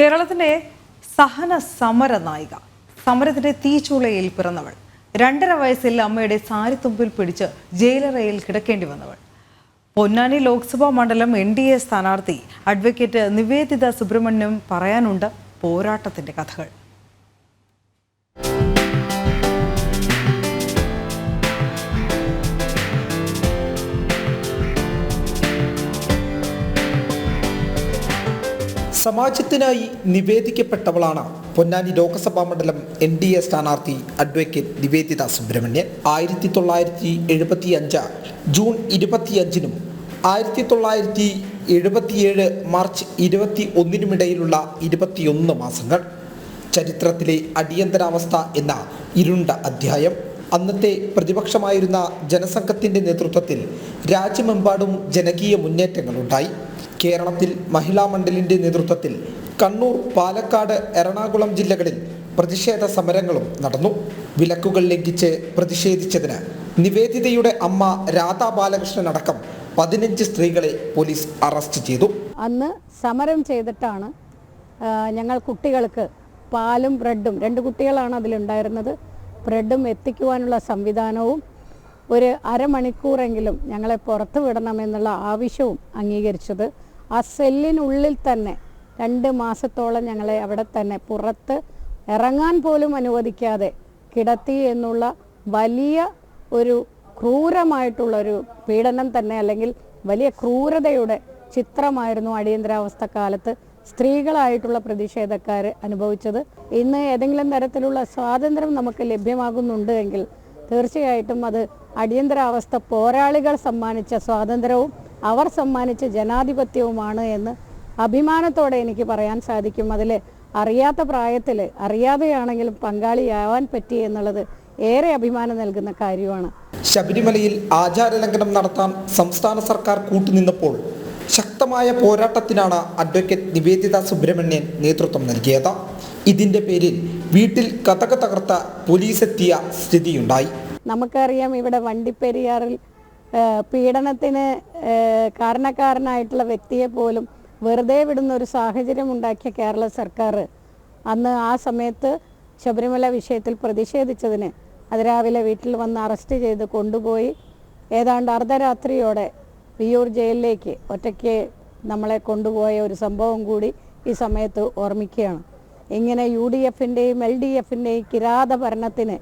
കേരളത്തിന്റെ സഹന സമര നായിക സമരത്തിന്റെ തീച്ചൂളയിൽ പിറന്നവൾ രണ്ടര വയസ്സിൽ അമ്മയുടെ സാരിത്തുമ്പിൽ പിടിച്ച് ജയിലറയിൽ കിടക്കേണ്ടി വന്നവൾ. പൊന്നാനി ലോക്സഭാ മണ്ഡലം എൻ ഡി എ സ്ഥാനാർത്ഥി അഡ്വക്കേറ്റ് നിവേദിത സുബ്രഹ്മണ്യം പറയാനുണ്ട് പോരാട്ടത്തിന്റെ കഥകൾ. സമാജത്തിനായി നിവേദിക്കപ്പെട്ടവളാണ് പൊന്നാനി ലോക്സഭാ മണ്ഡലം എൻ ഡി എ സ്ഥാനാർത്ഥി അഡ്വക്കേറ്റ് നിവേദിത സുബ്രഹ്മണ്യൻ. ആയിരത്തി തൊള്ളായിരത്തി എഴുപത്തി അഞ്ച് ജൂൺ ഇരുപത്തിയഞ്ചിനും ആയിരത്തി തൊള്ളായിരത്തി എഴുപത്തിയേഴ് മാർച്ച് ഇരുപത്തി ഒന്നിനുമിടയിലുള്ള ഇരുപത്തിയൊന്ന് മാസങ്ങൾ ചരിത്രത്തിലെ അടിയന്തരാവസ്ഥ എന്ന ഇരുണ്ട അധ്യായം. അന്നത്തെ പ്രതിപക്ഷമായിരുന്ന ജനസംഘത്തിന്റെ നേതൃത്വത്തിൽ രാജ്യമെമ്പാടും ജനകീയ മുന്നേറ്റങ്ങളുണ്ടായി. കേരളത്തിൽ മഹിളാ മണ്ഡലിന്റെ നേതൃത്വത്തിൽ കണ്ണൂർ പാലക്കാട് എറണാകുളം ജില്ലകളിൽ പ്രതിഷേധ സമരങ്ങളും നടന്നു. വിലക്കുകൾ ലംഘിച്ച് പ്രതിഷേധിച്ചതിന് നിവേദിതയുടെ അമ്മ രാധാ ബാലകൃഷ്ണൻ അടക്കം പതിനഞ്ച് സ്ത്രീകളെ പോലീസ് അറസ്റ്റ് ചെയ്തു. അന്ന് സമരം ചെയ്തിട്ടാണ് ഞങ്ങൾ കുട്ടികൾക്ക് പാലും ബ്രെഡും രണ്ട് കുട്ടികളാണ് അതിലുണ്ടായിരുന്നത്. ബ്രെഡും എത്തിക്കുവാനുള്ള സംവിധാനവും ഒരു അരമണിക്കൂറെങ്കിലും ഞങ്ങളെ പുറത്തു വിടണമെന്നുള്ള ആവശ്യവും അംഗീകരിച്ചത്. ആ സെല്ലിനുള്ളിൽ തന്നെ രണ്ട് മാസത്തോളം ഞങ്ങളെ അവിടെ തന്നെ പുറത്ത് ഇറങ്ങാൻ പോലും അനുവദിക്കാതെ കിടത്തി എന്നുള്ള വലിയ ഒരു ക്രൂരമായിട്ടുള്ളൊരു പീഡനം തന്നെ അല്ലെങ്കിൽ വലിയ ക്രൂരതയുടെ ചിത്രമായിരുന്നു അടിയന്തരാവസ്ഥ കാലത്ത് സ്ത്രീകളായിട്ടുള്ള പ്രതിഷേധക്കാർ അനുഭവിച്ചത്. ഇന്ന് ഏതെങ്കിലും തരത്തിലുള്ള സ്വാതന്ത്ര്യം നമുക്ക് ലഭ്യമാകുന്നുണ്ട് എങ്കിൽ തീർച്ചയായിട്ടും അത് അടിയന്തരാവസ്ഥ പോരാളികൾ സമ്മാനിച്ച സ്വാതന്ത്ര്യവും അവർ സമ്മാനിച്ച ജനാധിപത്യവുമാണ് എന്ന് അഭിമാനത്തോടെ എനിക്ക് പറയാൻ സാധിക്കും. അതിൽ അറിയാത്ത പ്രായത്തിൽ അറിയാതെയാണെങ്കിലും പങ്കാളിയാവാൻ പറ്റി എന്നുള്ളത് ഏറെ അഭിമാനം നൽകുന്ന കാര്യമാണ്. ശബരിമലയിൽ ആചാരലംഘനം നടത്താൻ സംസ്ഥാന സർക്കാർ കൂട്ടുനിന്നപ്പോൾ ശക്തമായ പോരാട്ടത്തിനാണ് അഡ്വക്കേറ്റ് നിവേദിത സുബ്രഹ്മണ്യൻ നേതൃത്വം നൽകിയത്. ഇതിന്റെ പേരിൽ വീട്ടിൽ കഥക തകർത്ത പോലീസ് എത്തിയ സ്ഥിതിയുണ്ടായി. നമുക്കറിയാം ഇവിടെ വണ്ടിപ്പെരിയാറിൽ പീഡനത്തിന് കാരണക്കാരനായിട്ടുള്ള വ്യക്തിയെ പോലും വെറുതെ വിടുന്ന ഒരു സാഹചര്യം ഉണ്ടാക്കിയ കേരള സർക്കാർ അന്ന് ആ സമയത്ത് ശബരിമല വിഷയത്തിൽ പ്രതിഷേധിച്ചതിന് അതിരാവിലെ വീട്ടിൽ വന്ന് അറസ്റ്റ് ചെയ്ത് കൊണ്ടുപോയി. ഏതാണ്ട് അർദ്ധരാത്രിയോടെ വിയൂർ ജയിലിലേക്ക് ഒറ്റയ്ക്ക് നമ്മളെ കൊണ്ടുപോയ ഒരു സംഭവം കൂടി ഈ സമയത്ത് ഓർമ്മിക്കുകയാണ്. ഇങ്ങനെ യു ഡി എഫിന്റെയും എൽ ഡി എഫിന്റെയും കിരാത ഭരണത്തിന്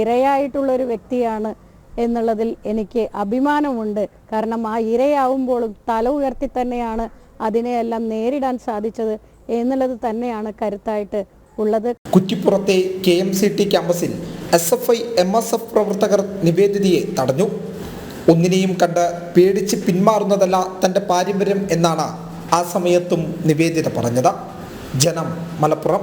ഇരയായിട്ടുള്ളൊരു വ്യക്തിയാണ് എന്നുള്ളതിൽ എനിക്ക് അഭിമാനമുണ്ട്. കാരണം ആ ഇരയാവുമ്പോഴും തല ഉയർത്തി തന്നെയാണ് അതിനെയെല്ലാം നേരിടാൻ സാധിച്ചത് എന്നുള്ളത് തന്നെയാണ് കരുത്തായിട്ട് ഉള്ളത്. കുറ്റിപ്പുറത്തെ കെ എം സി ടി ക്യാമ്പസിൽ S F I M S F പ്രവർത്തകർ നിവേദിതയെ തടഞ്ഞു. ഒന്നിനെയും കണ്ട് പേടിച്ച് പിന്മാറുന്നതല്ല തന്റെ പാരമ്പര്യം എന്നാണ് ആ സമയത്തും നിവേദിത പറഞ്ഞത്. ജനം മലപ്പുറം.